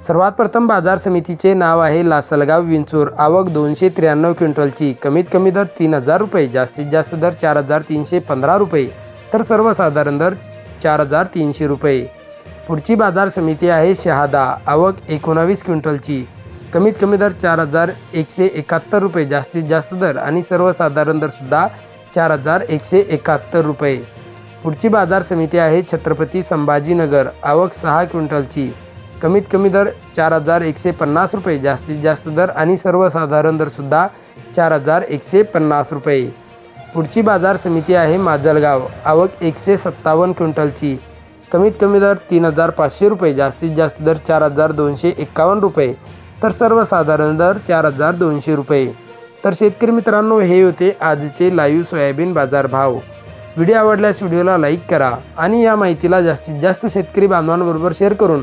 सर्वात प्रथम बाजार समितीचे नाव आहे लासलगाव विंचूर. आवक दोनशे त्र्याण्णव क्विंटलची. कमीत कमी दर तीन हजार रुपये जास्तीत जास्त दर चार हजार तीनशे पंधरा रुपये तर सर्वसाधारण दर चार हजार तीनशे रुपये. पुढची बाजार समिती आहे शहादा. आवक एकोणावीस क्विंटलची. कमीत कमी दर चार हजार एकशे एकाहत्तर रुपये जास्तीत जास्त दर आणि सर्वसाधारण दरसुद्धा चार हजार एकशे एकाहत्तर रुपये. पुढची बाजार समिती आहे छत्रपती संभाजीनगर. आवक सहा क्विंटलची. कमीत कमी दर चार हजार एकशे पन्नास रुपये. जास्तीत जास्त दर आणि सर्वसाधारण दरसुद्धा चार हजार एकशे पन्नास रुपये. पुढची बाजार समिती आहे माजलगाव. आवक एकशे सत्तावन्न क्विंटलची. कमीत कमी दर तीन हजार पाचशे रुपये. जास्तीत जास्त दर चार हजार दोनशे एक्कावन्न रुपये. तर सर्वसाधारण दर चार हजार दोनशे रुपये. तर शेतकरी मित्रांनो हे होते आजचे लाईव्ह सोयाबीन बाजार भाव व्हिडिओ आवडल्यास व्हिडिओला लाईक करा आणि या माहितीला जास्तीत जास्त शेतकरी बांधवांबरोबर शेअर करून